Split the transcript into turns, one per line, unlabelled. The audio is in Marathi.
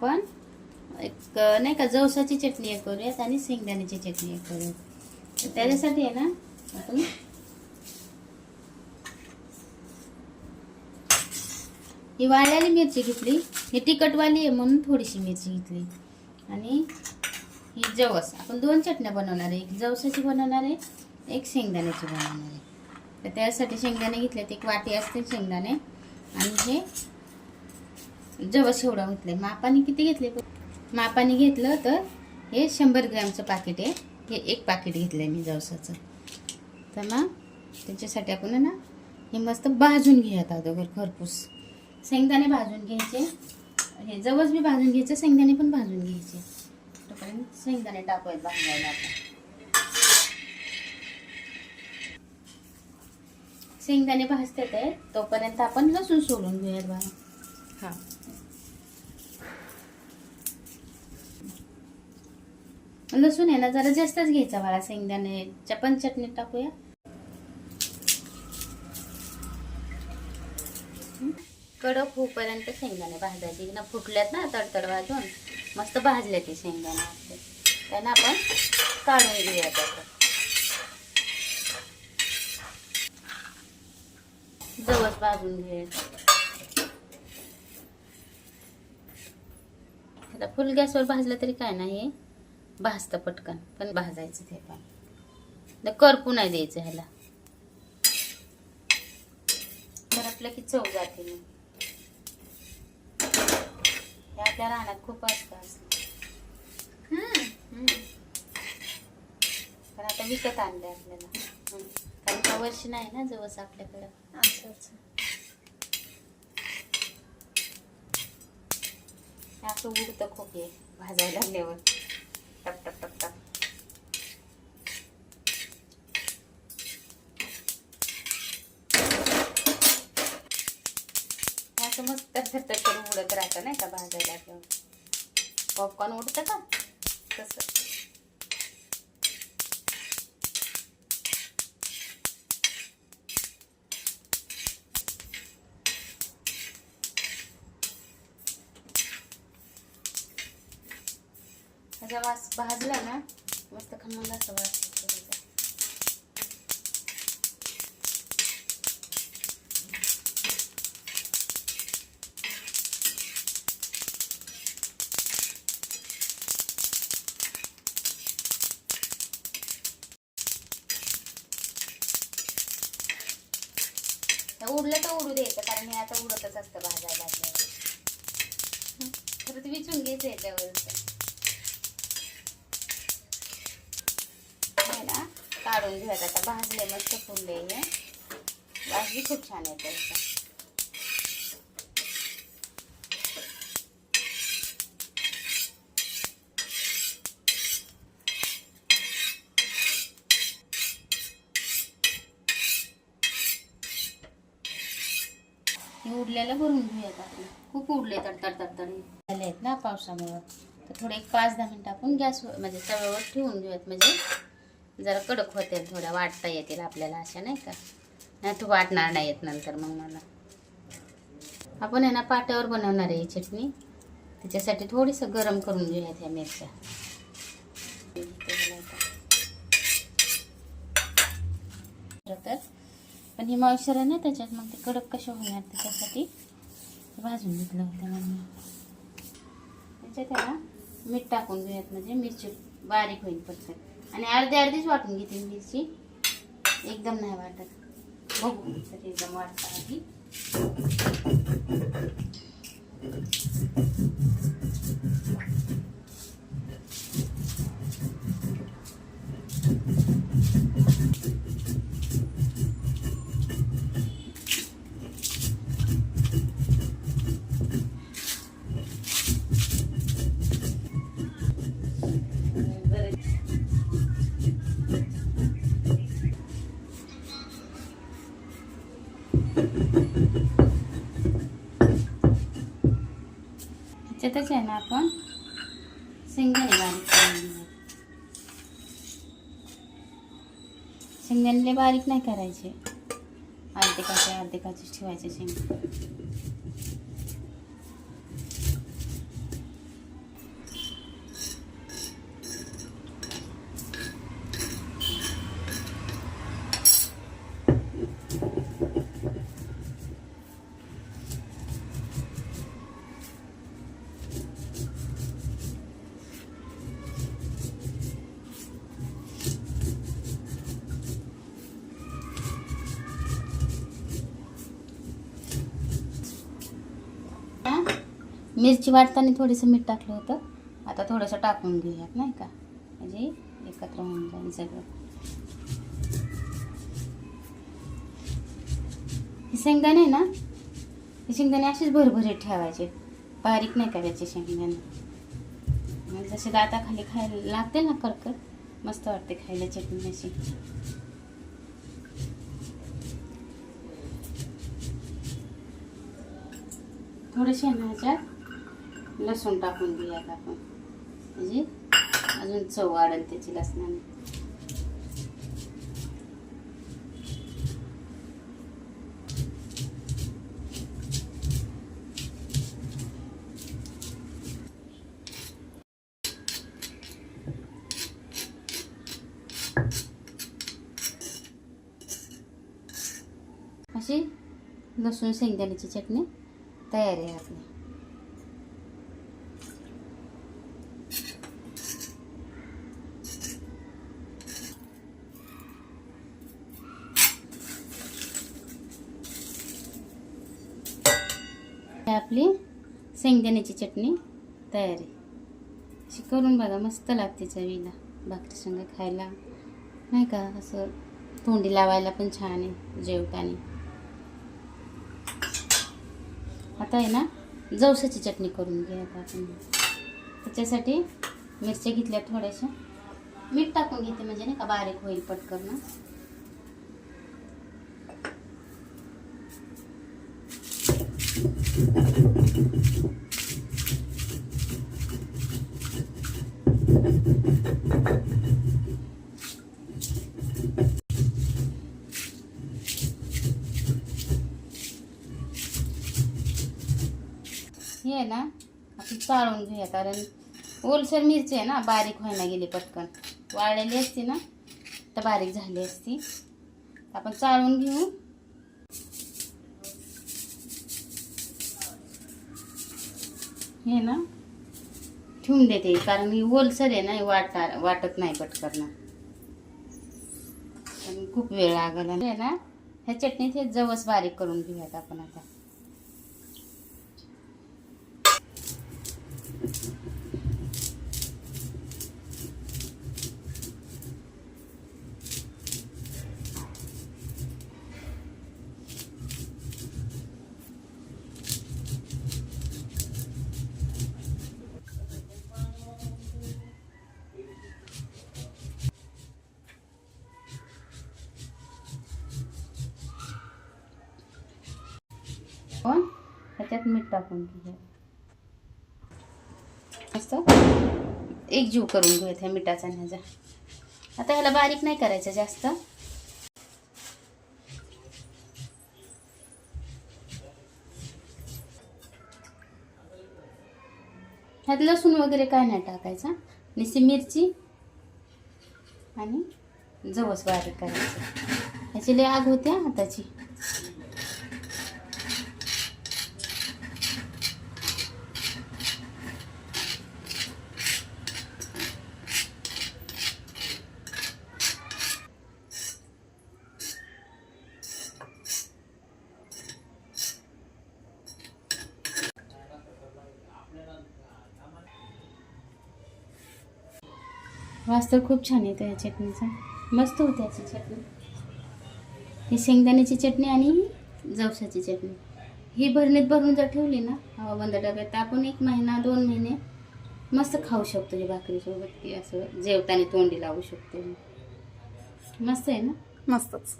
आपण एक नाही का जवसाची चटणी एक करूयात आणि शेंगदाण्याची चटणी एक करूयात. तर त्याच्यासाठी आहे ना आपण ही वाळलेली मिरची घेतली. ही तिखटवाली आहे म्हणून थोडीशी मिरची घेतली. आणि ही जवस. आपण दोन चटण्या बनवणार आहे. एक जवसाची बनवणार आहे एक शेंगदाण्याची बनवणार आहे. तर त्यासाठी शेंगदाणे घेतले एक वाटी असते शेंगदाणे. आणि हे जवस एवढा घेतले मापाने किती घेतले मापाने घेतलं तर हे शंभर ग्रॅमचं पाकिट आहे. हे एक पाकिट घेतलं आहे मी जवसाचं. तर मग त्याच्यासाठी आपण आहे ना हे मस्त भाजून घेऊयात अगोदर खरपूस शेंगदाणे भाजून घ्यायचे. हे जवस बी भाजून घ्यायचं शेंगदाणे पण भाजून घ्यायचे. तोपर्यंत शेंगदाणे टाकूयात भाजायला आपण शेंगदाणे भाजते ते तोपर्यंत आपण लसूण सोलून घेऊयात बघा.
हा.
लसूण आहे ना जरा जास्तच घ्यायचा मला शेंगदाण्याच्या पण चटणीत टाकूया. कडक होईपर्यंत शेंगदाणे भाजायचे. ना फुटल्यात ना तडतड भाजून. मस्त भाजले ते शेंगदाणे आपले. त्यांना आपण काढून घेऊया त्याचं. जवस भाजून घे आता फुल गॅसवर भाजलं तरी काय नाही भाजतं पटकन पण भाजायचं ते पण. करपू नाही द्यायचं ह्याला. तर आपल्या की चव जाते मग. हे आपल्या रानात खूप असतं असं. पण आता विकत आणले आपल्याला. कारण का वर्ष नाही ना जवस आपल्याकडं.
असं असं
उडतं खूप भाजायला लागल्यावर. टप टप टप टप. असं मस्त थट्ट करून उडत राहतं नाही का भाजायला लागल्यावर. पॉपकॉर्न उडतं का? तसं. असा वास भाजला ना मस्त खमंग असा वास उडलं तर उडू द्यायचं कारण हे आता उडतच असतं भाजायला लागल्यावर. तर विचून घ्यायचं याच्यावर काढून घेऊयात आता भाजले मस्त फुलले हे. भाजी खूप छान आहे त्याचा. हे उडलेलं भरून घेऊयात आपण. खूप उडले तडतड तडतड झाले आहेत ना पावसामुळं. तर थोडे एक पाच दहा मिनिटं आपण गॅस म्हणजे तव्यावर ठेवून घेऊयात. म्हणजे जरा कडक होतील थोड्या वाटता येतील आपल्याला अशा नाही का? नाही तू वाटणार नाही येत नंतर मग मला. आपण आहे ना पाट्यावर बनवणार आहे ही चटणी. त्याच्यासाठी थोडीसं गरम करून घेऊयात ह्या मिरच्या. तर. पण ही मॉइश्चर आहे ना त्याच्यात मग ते कडक कसे होणार त्याच्यासाठी? भाजून घेतलं होतं मग त्याच्यात आहे मीठ टाकून घेऊयात म्हणजे मिरची बारीक होईल पटकन आणि अर्धी अर्धीच वाटून घेते मिरची. एकदम नाही वाटत. बघू तर एकदम वाटत आधी. ह्याच्यातच आहे ना आपण शेंगदाणे बारीक करून शेंगदाणे बारीक नाही करायचे. अर्धे काचे अर्धे काचे ठेवायचे शेंगदाणे मिरची वाटताना थोडंसं मीठ टाकलं होतं. आता थोडंसं टाकून घेऊयात नाही का? म्हणजे एकत्र होऊन जाईल सगळं. हे शेंगदाणे ना? हे शेंगदाणे असेच भरभरीत ठेवायचे. बारीक नाही करायचे शेंगदाणे. मग जसे दाताखाली खायला लागते ना कडकड मस्त वाटते खायला चटणी अशी. थोडेसे ना लसूण टाकून घेऊयात आपण. म्हणजे अजून चव वाढेल त्याची लसणाने. अशी लसूण शेंगदाण्याची चटणी तयार आहे आपली. आपली? शेंगदाण्याची चटणी तयार आहे. अशी करून बघा मस्त लागते चवीला. भाकरी संग खायला. नाही का? असं तोंडी लावायला पण छान आहे जेवताना. आता आहे ना जवसाची चटणी करून घ्या आता आपण. त्याच्यासाठी मिरच्या घेतल्या थोड्याशा. मीठ टाकून घेते म्हणजे नाही का बारीक होईल पटकन. हे ना आपण चाळून घेऊया कारण ओलसर मिरची आहे ना बारीक व्हायला गेली पटकन. वाळलेली असती ना तर बारीक झाली असती. आपण चाळून घेऊ. हे ना ठेवून देते कारण ही ओलसर आहे ना वाटणार वाटत नाही पटकन. पण खूप वेळ लागला. हे ना ह्या चटणीत हे जवस बारीक करून घेऊयात आपण आता. आपण ह्याच्यात मीठ टाकून घेऊया. मस्त एक जीव करून घेऊयात ह्या मिठाचा ह्याचा आता ह्याला बारीक नाही करायचं जास्त. ह्यात लसूण वगैरे काय नाही टाकायचा. निसी मिरची आणि जवस बारीक करायचं. ह्याची लय आग होत्या हाताची. वास तर खूप छान येतो या चटणीचा. मस्त होते याची चटणी. ही शेंगदाण्याची चटणी आणि जवसाची चटणी. ही भरणीत भरून जर ठेवली ना हवाबंद डब्यात तर आपण एक महिना दोन महिने मस्त खाऊ शकतो हे भाकरीसोबत. की असं जेवताना तोंडी लावू शकतो. मस्त आहे ना?
मस्तच.